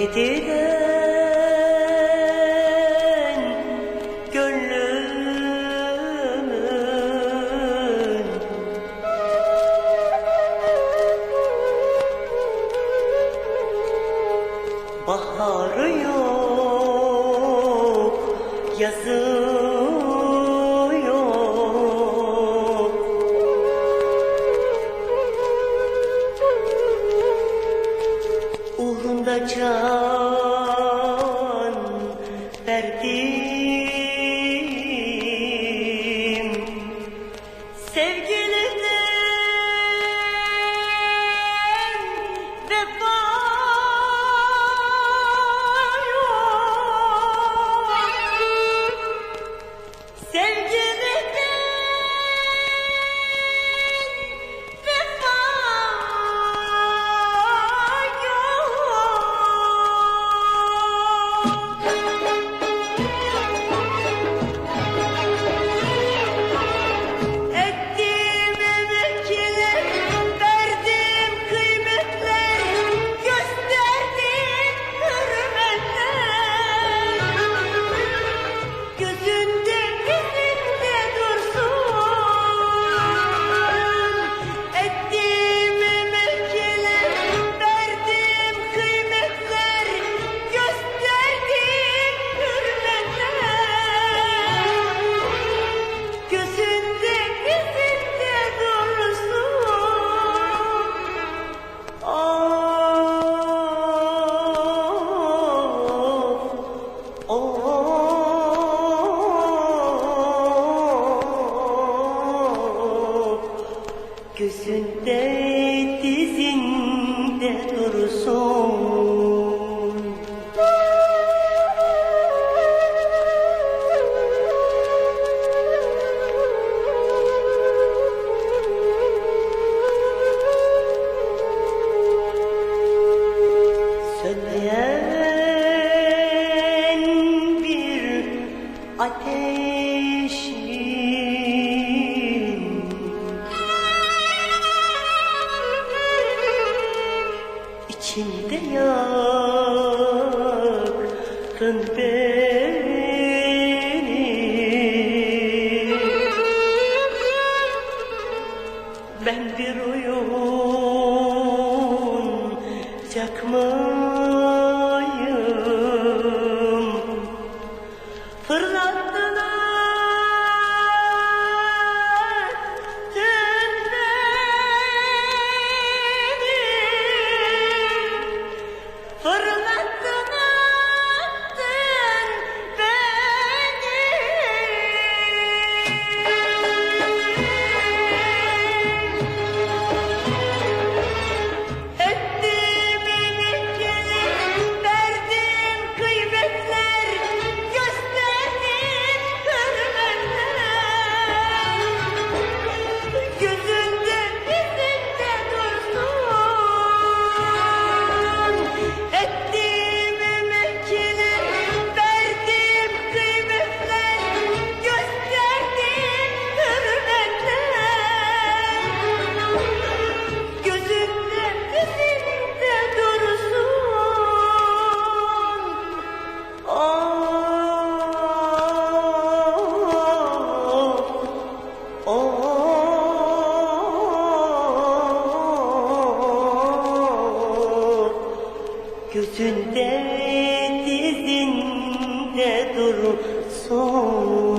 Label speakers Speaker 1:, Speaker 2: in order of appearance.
Speaker 1: Fetheden gönlümün Baharı yok yazın the joy. Gözünde dizinde dursun. Sönmeyen bir ateş içinde yaktın beni. Ben bir oyun çakmak üstünde dizinde dursun